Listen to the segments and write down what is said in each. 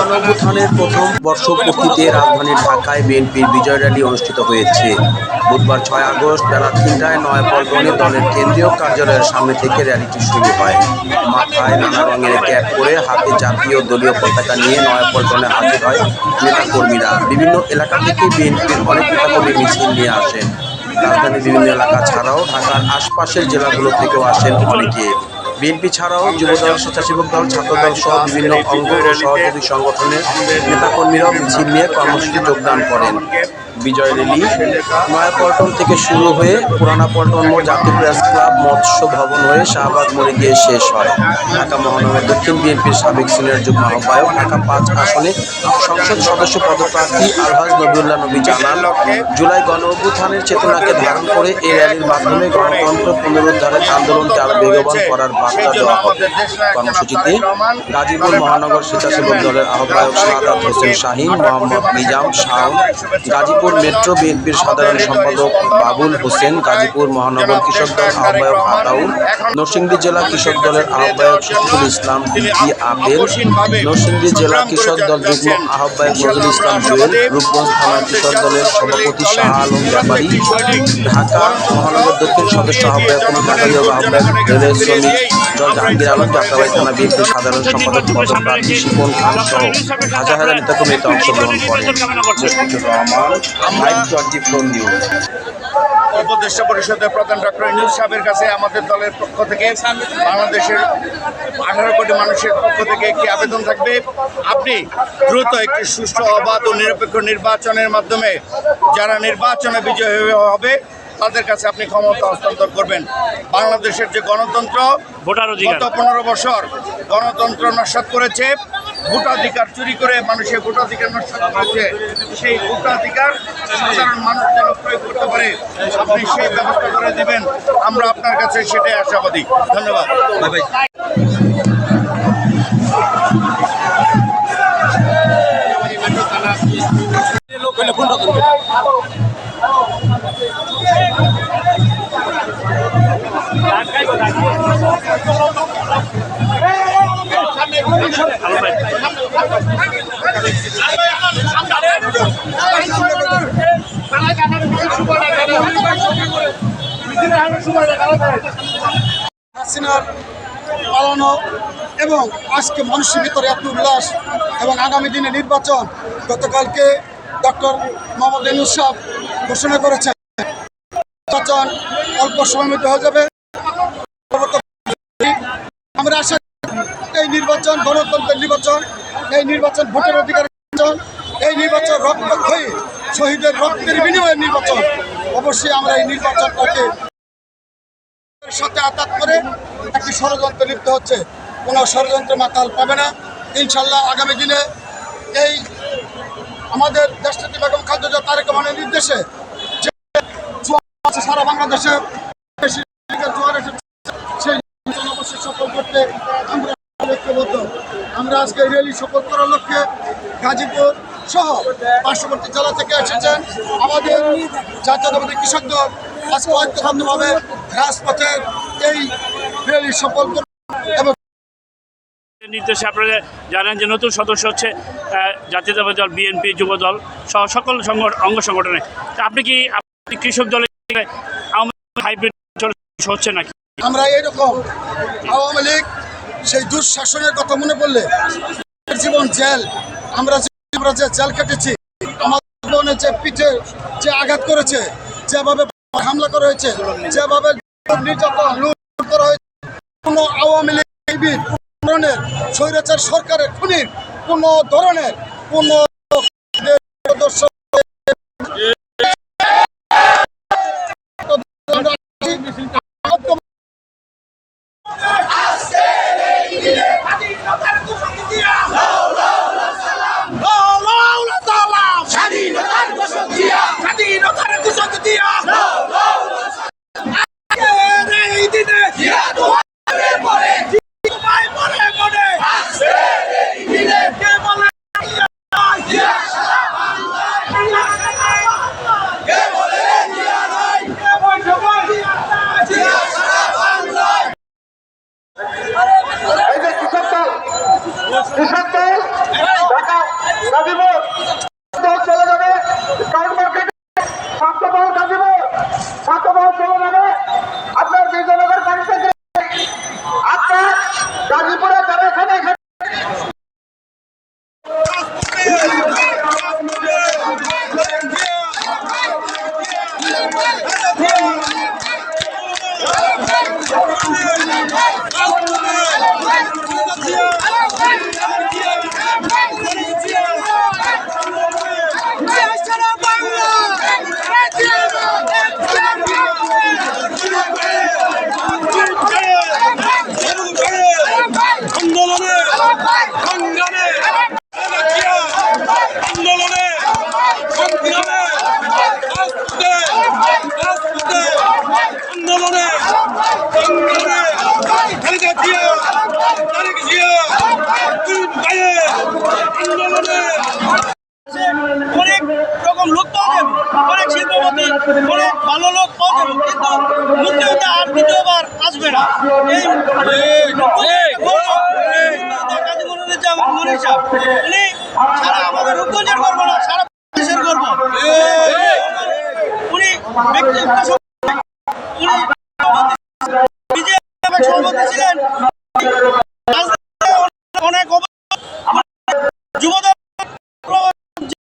জুলাই গণঅভ্যুত্থানের প্রথম বর্ষপূর্তিতে রাজধানী ঢাকায় বিএনপির বিজয় র্যালি অনুষ্ঠিত হয়েছে। বুধবার ছয় আগস্ট বেলা তিনটায় নয়াপল্টনে দলের কেন্দ্রীয় কার্যালয়ের সামনে থেকে র্যালিটি শুরু হয়। মাথায় নানা রঙের ক্যাপ করে হাতে জাতীয় দলীয় পতাকা নিয়ে নয়াপল্টনে হাজির হয় নেতাকর্মীরা। বিভিন্ন এলাকা থেকে বিএনপির অনেক নেতাকর্মী মিছিল নিয়ে আসেন। রাজধানীর বিভিন্ন এলাকা ছাড়াও ঢাকার আশপাশের জেলাগুলো থেকেও আসেন অনেকে। বিএনপি ছাড়াও যুবদল স্বেচ্ছাসেবক দল ছাত্রদল সহ বিভিন্ন অঙ্গ সহযোগী সংগঠনের নেতাকর্মীরাও মিছিল নিয়ে কর্মসূচি যোগদান করেন। বিজয় রেলি নয়াপল্টন থেকে শুরু হয়ে পুরানা পল্টন মোড় জাতীয় প্রেস ক্লাব মৎস্য ভবন হয়ে শাহবাগ মোড়ে গিয়ে শেষ হয়। ঢাকা মহানগর দক্ষিণ বিএনপির সাবেক সিনিয়র যুগ্ম আহ্বায়ক, ঢাকা পাঁচ আসনে সংসদ সদস্য পদপ্রার্থী আলহাজ নবিউল্লাহ নবী জানান, জুলাই গণ অভ্যুত্থানের চেতনাকে ধারণ করে এই র্যালির মাধ্যমে গণতন্ত্র পুনরুদ্ধারের আন্দোলনকে আরও বেগবান করার বার্তা দেওয়া হবে। কর্মসূচিতে গাজীপুর মহানগর স্বেচ্ছাসেবক দলের আহ্বায়ক সাদাত হোসেন শাহিন মোহাম্মদ নিজাম শাহ গাজীপুর মেট্রো বিএনপির সাধারণ সম্পাদক বাবুল হোসেন গাজীপুর মহানগর কৃষক দল আহ্বায়ক আতাউল নরসিংদী জেলা কৃষক দলের আহ্বায়ক শফিকুল ইসলাম টি আপেল নরসিংদী জেলা কৃষক দল যুগ্ম আহ্বায়ক নজরুল ইসলাম জুয়েল রূপগঞ্জ থানা কৃষক দলের সভাপতি শাহ আলম ব্যাপারী ঢাকা মহানগর দক্ষিণ সদস্য আহ্বায়ক কোনো ঢাকাই আহ্বায়ক শ্রমিক দল জাহাঙ্গীর আলম যাত্রাবাড়ি থানা বিএনপির সাধারণ সম্পাদক পদপ্রার্থী শিপন খান সহ হাজার হাজার অংশগ্রহণ করেন। উপদেষ্টা পরিষদের প্রধান ডক্টর ইনুজ সাহেবের কাছে আমাদের দলের পক্ষ থেকে বাংলাদেশের আঠারো কোটি মানুষের পক্ষ থেকে একটি আবেদন থাকবে। আপনি দ্রুত একটি সুষ্ঠু অবাধ ও নিরপেক্ষ নির্বাচনের মাধ্যমে যারা নির্বাচনে বিজয় হবে তাদের কাছে আপনি ক্ষমতা হস্তান্তর করবেন। বাংলাদেশের যে গণতন্ত্র ভোটার অধিকার গত পনেরো বছর গণতন্ত্র নস্বাত করেছে ভোটাধিকার চুরি করে মানুষের ভোটাধিকার নস্বাত করেছে। সেই ভোটাধিকার সাধারণ মানুষ যেন প্রয়োগ করতে পারে আপনি সেই ব্যবস্থা করে দেবেন। আমরা আপনার কাছে সেটাই আশাবাদী। ধন্যবাদ। হাসিনার পালানো এবং আজকে মানুষের ভিতরে এত উল্লাস এবং আগামী দিনে নির্বাচন গতকালকে ডক্টর মোহাম্মদ ইনুস সাহ ঘোষণা করেছেন। নির্বাচন অল্প সময়ের মধ্যে হয়ে যাবে। আমরা আশা এই নির্বাচন, গণতন্ত্রের নির্বাচন, এই নির্বাচন ভোটের অধিকার নির্বাচন, এই নির্বাচন রক্তক্ষয়ী শহীদের রক্তের বিনিময়ের নির্বাচন। অবশ্যই আমরা এই নির্বাচনটাকে সাথে আঘাত করে একটি ষড়যন্ত্র লিপ্ত হচ্ছে। কোনো ষড়যন্ত্র মাতাল পাবে না। ইনশাল্লাহ আগামী দিনে এই আমাদের দেশটাতে বেগম খাদ্য তারেক রহমানের নির্দেশে যে সারা বাংলাদেশে সফল করতে আমরা আমরা আজকে র্যালি সফল করার লক্ষ্যে গাজীপুর সহ পার্শ্ববর্তী জেলা থেকে এসেছেন আমাদের জাতীয়তাবাদী কৃষক দল। আজকে ঐক্যবদ্ধভাবে রাজপথে এই র্যালি সফল এবং নির্দেশে আপনারা জানেন যে নতুন সদস্য হচ্ছে জাতীয়তাবাদী দল বিএনপি যুব দল সহ সকল অঙ্গ সংগঠনে। আপনি কি আপনি কৃষক দলের হাইব্রিড হচ্ছে নাকি? আমরা এরকম আওয়ামী লীগ সেই দুঃশাসনের কথা মনে পড়লে জীবন জেল। আমরা আমরা যে জেল কেটেছি, আমাদের যে পিঠে যে আঘাত করেছে, যেভাবে হামলা করা হয়েছে, যেভাবে নির্যাতন করা হয়েছে, কোনো আওয়ামী লীগ ধরনের স্বৈরাচার সরকারের খুনির কোনো ধরনের, কোনো শিল্পপতি অনেক ভালো লোক যাবে কিন্তু মুক্তিযোদ্ধা আর দ্বিতীয়বার আসবে না আমাদের রূপগঞ্জের গর্ব না সারা গর্ব উনি ব্যক্তিগত ছিলেন রাজনীতিতে অনেক অবদান যুবদল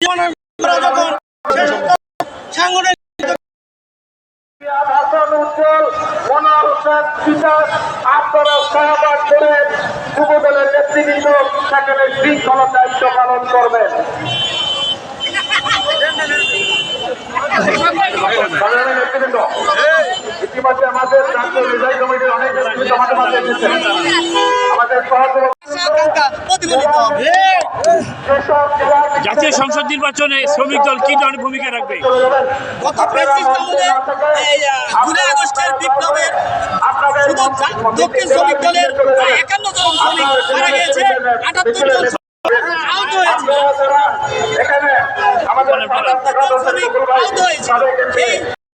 জীবনের যখন শেষ হতো, সাংগঠনিক হাসান উজ্জ্বল মনোয়ার হোসেন বিকাশ সহবাদ করে যুবদলের নেতৃবৃন্দ সেখানে শৃঙ্খলা দায়িত্ব পালন করবেন। ইতিমধ্যে আমাদের কমিটির অনেক আমাদের মাঝে এসেছেন আমাদের জাতীয় সংসদ নির্বাচনে শ্রমিক দল কি ধরনের ভূমিকা রাখবে? গত জুলাই আগস্টের বিপ্লবের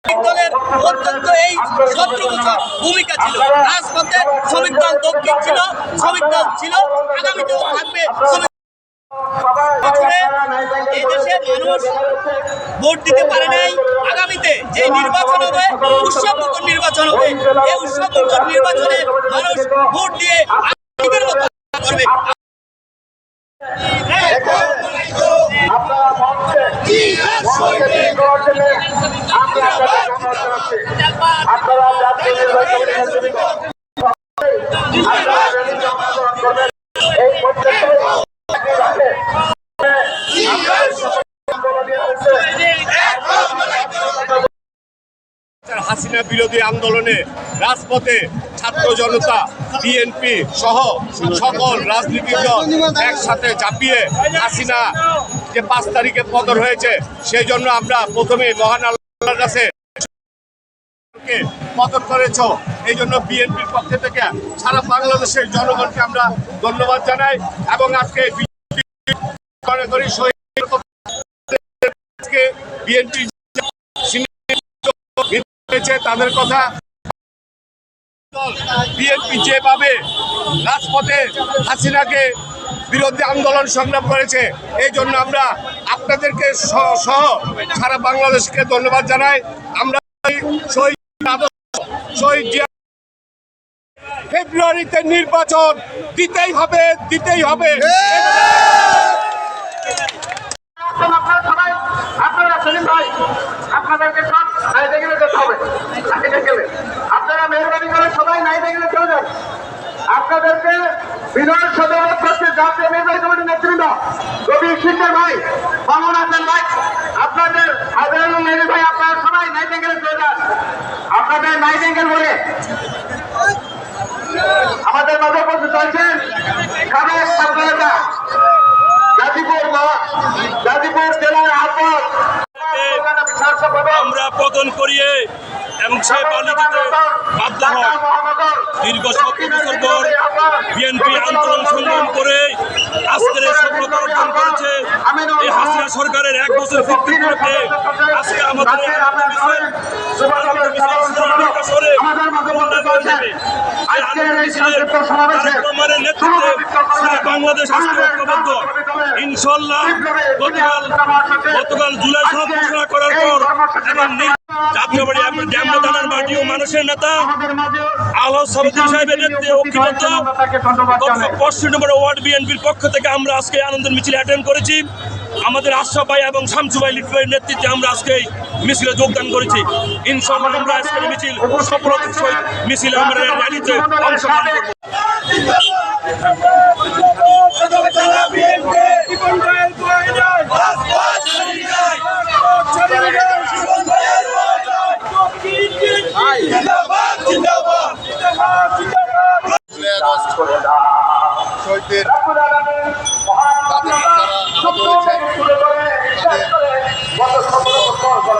এই দলের ভূমিকা ছিল রাজপথে শ্রমিক দল দক্ষিণ ছিল শ্রমিক দল ছিল আগামীতেও থাকবে এই দেশের মানুষ ভোট দিতে পারে নাই। আগামীতে যে নির্বাচন হবে উৎসবমুখর নির্বাচন হবে, এই উৎসবমুখর নির্বাচনে মানুষ ভোট দিয়ে আগামীদের মতো করবে। আপনারা মঞ্চে মঞ্চে তীর করার জন্য আমরা আপনাদের অনুরোধ জানাচ্ছি আপনারা জাতীয় নির্বাহী কমিটির নেতৃবৃন্দ আপনারা র্যালিতে অংশগ্রহণ করবেন এই প্রত্যেকটাই একই রাখে আন্দোলনের হচ্ছে হাসিনা বিরোধী আন্দোলনে, রাজপথে ছাত্র জনতা বিএনপি সহ সকল রাজনৈতিক দল একসাথে চাপিয়ে হাসিনা যে পাঁচ তারিখে পতন হয়েছে। সেই জন্য আমরা প্রথমে মহান আল্লাহর কাছে পতন করেছ। এই জন্য বিএনপির পক্ষ থেকে সারা বাংলাদেশের জনগণকে আমরা ধন্যবাদ জানাই এবং আজকে বিএনপি হয়েছে তাদের কথা বিএনপি যেভাবে রাজপথে হাসিনাকে বিরুদ্ধে আন্দোলন সংগ্রাম করেছে, এই জন্য আমরা আপনাদেরকে সহ- সারা বাংলাদেশকে ধন্যবাদ জানাই। আমরা শহীদ ফেব্রুয়ারিতে নির্বাচন দিতেই হবে দিতেই হবে। এখন আপনারা সবাই? আপনারা সেলিম ভাই, আপনাদেরকে সব নাইতে গেলে যেতে হবে। আপনারা মেহরবানি করে সবাই নাইতে গেলে চলে যান। আপনাদেরকে বিনয় সদরত করছে, জাতীয় নির্বাহী কমিটির নেতৃবৃন্দ, রবি শিখের ভাই মামুন হাসান ভাই, আপনাদের হাজারুল মেহরি ভাই, আপনারা সবাই নাইতে গেলে চলে যান। আপনাদের নাইটেঙ্গেল বলে আমাদের মাঝে উপস্থিত হয়েছেন সাবেক গাজীপুর আহ্বায়ক আমরা পতন করিয়ে এবং বাধ্য দীর্ঘ সতেরো বছর পর বিএনপি আন্দোলন সংগ্রাম করে আজকের এই সফলতা অর্জন করেছে এই হাসিনা সরকারের এক বছর ভিত্তি আজকে আমাদের বছরে বাংলাদেশ ঐক্যবদ্ধ। ইনশাল্লাহ গতকাল গতকাল জুলাই সনদ ঘোষণা করার পর এবং জাতীয় বাড়ি ড্যামরা দানার মাটি ও মানুষের নেতা সাবুদ্দিন সাহেবের নেতৃত্বে ঐক্যবদ্ধ পশ্চিম নম্বর ওয়ার্ড বিএনপির পক্ষ থেকে আমরা আজকে আনন্দের মিছিল অ্যাটেন্ড করেছি। আমাদের আশরাফ ভাই এবং শামসু ভাই, লিটু ভাইয়ের নেতৃত্বে আমরা আজকে এই মিছিলে যোগদান করেছি। ইনশাল্লাহ আমরা আজকের মিছিল সফলতার সহিত মিছিলে আমরা র্যালিতে অংশগ্রহণ করব শহীদদের তাদের যারা আহত হয়েছে তাদের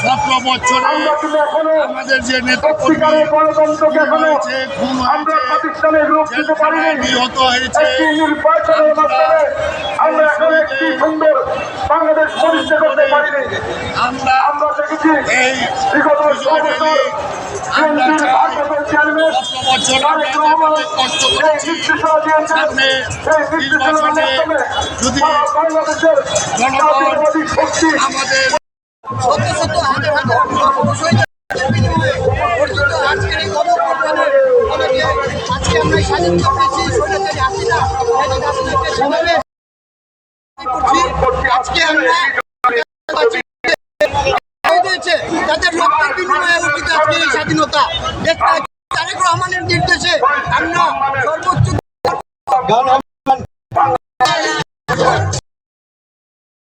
সতেরো বছরে আমাদের যে হয়েছে, খুন হয়েছে, নিহত হয়েছে মাধ্যমে আমরা এই বিগত বছর চাই ভারপ্রাপ্ত চেয়ারম্যান তারেক রহমান এই নির্দেশনা আজকে আমরা আজকে আমরা শহীদ হয়েছে তাদের রক্তের বিনিময়ে অর্জিত আজকে এই স্বাধীনতা। একটা তারেক রহমানের নির্দেশে আমরা সর্বোচ্চ